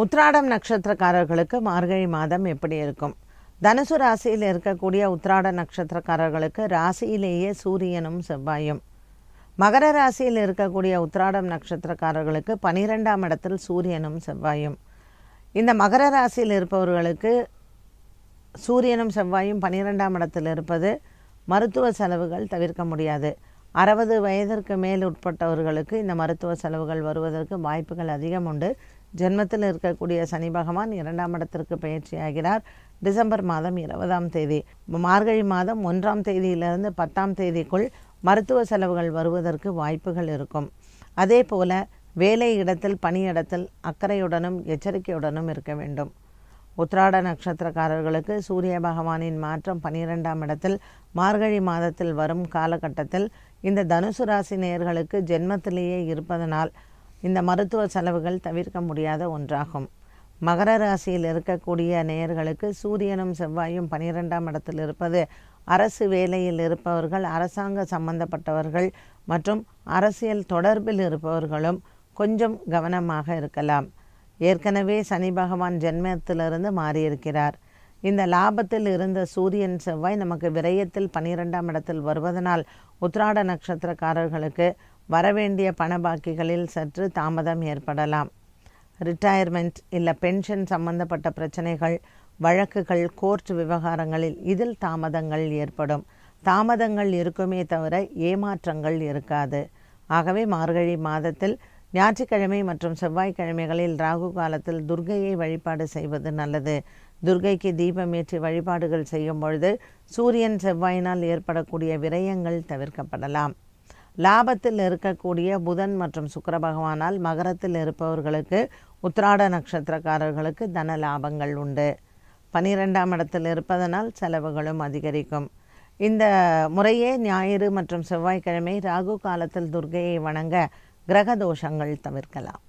உத்ராடம் நட்சத்திரக்காரர்களுக்கு மார்கழி மாதம் எப்படி இருக்கும்? தனுசு ராசியில் இருக்கக்கூடிய உத்ராட நட்சத்திரக்காரர்களுக்கு ராசியிலேயே சூரியனும் செவ்வாயும். மகர ராசியில் இருக்கக்கூடிய உத்ராடம் நட்சத்திரக்காரர்களுக்கு பனிரெண்டாம் இடத்தில் சூரியனும் செவ்வாயும். இந்த மகர ராசியில் இருப்பவர்களுக்கு சூரியனும் செவ்வாயும் பனிரெண்டாம் இடத்தில் இருப்பது மருத்துவ செலவுகள் தவிர்க்க முடியாது. அறுபது வயதிற்கு மேல் உட்பட்டவர்களுக்கு இந்த மருத்துவ செலவுகள் வருவதற்கு வாய்ப்புகள் அதிகம் உண்டு. ஜென்மத்தில் இருக்கக்கூடிய சனி பகவான் இரண்டாம் இடத்திற்கு பயிற்சியாகிறார் டிசம்பர் மாதம் இருபதாம் தேதி. மார்கழி மாதம் ஒன்றாம் தேதியிலிருந்து பத்தாம் தேதிக்குள் மருத்துவ செலவுகள் வருவதற்கு வாய்ப்புகள் இருக்கும். அதே போல வேலை இடத்தில் பணியிடத்தில் அக்கறையுடனும் எச்சரிக்கையுடனும் இருக்க வேண்டும். உத்ராட நட்சத்திரக்காரர்களுக்கு சூரிய பகவானின் மாற்றம் பனிரெண்டாம் இடத்தில் மார்கழி மாதத்தில் வரும் காலகட்டத்தில் இந்த தனுசு ராசி நேயர்களுக்கு ஜென்மத்திலேயே இருப்பதனால் இந்த மருத்துவ செலவுகள் தவிர்க்க முடியாத ஒன்றாகும். மகர ராசியில் இருக்கக்கூடிய நேயர்களுக்கு சூரியனும் செவ்வாயும் பனிரெண்டாம் இடத்தில் இருப்பது அரசு வேலையில் இருப்பவர்கள் அரசாங்க சம்பந்தப்பட்டவர்கள் மற்றும் அரசியல் தொடர்பில் இருப்பவர்களும் கொஞ்சம் கவனமாக இருக்கலாம். ஏற்கனவே சனி பகவான் ஜென்மத்திலிருந்து மாறியிருக்கிறார். இந்த லாபத்தில் இருந்த சூரியன் செவ்வாய் நமக்கு விரயத்தில் பனிரெண்டாம் இடத்தில் வருவதனால் உத்ராட நட்சத்திரக்காரர்களுக்கு வரவேண்டிய பண பாக்கிகளில் சற்று தாமதம் ஏற்படலாம். ரிட்டையர்மெண்ட் இல்லை பென்ஷன் சம்பந்தப்பட்ட பிரச்சனைகள் வழக்குகள் கோர்ட் விவகாரங்களில் இதில் தாமதங்கள் ஏற்படும். தாமதங்கள் இருக்குமே தவிர ஏமாற்றங்கள் இருக்காது. ஆகவே மார்கழி மாதத்தில் ஞாயிற்றுக்கிழமை மற்றும் செவ்வாய்க்கிழமைகளில் ராகு காலத்தில் துர்கையை வழிபாடு செய்வது நல்லது. துர்கைக்கு தீபமேற்றி வழிபாடுகள் செய்யும் பொழுது சூரியன் செவ்வாயினால் ஏற்படக்கூடிய விரயங்கள் தவிர்க்கப்படலாம். லாபத்தில் இருக்கக்கூடிய புதன் மற்றும் சுக்கர பகவானால் மகரத்தில் இருப்பவர்களுக்கு உத்ராட நட்சத்திரக்காரர்களுக்கு தன லாபங்கள் உண்டு. பனிரெண்டாம் இடத்தில் இருப்பதனால் செலவுகளும் அதிகரிக்கும். இந்த முறையே ஞாயிறு மற்றும் செவ்வாய்க்கிழமை ராகு காலத்தில் துர்கையை வணங்க கிரக தோஷங்கள் தவிர்க்கலாம்.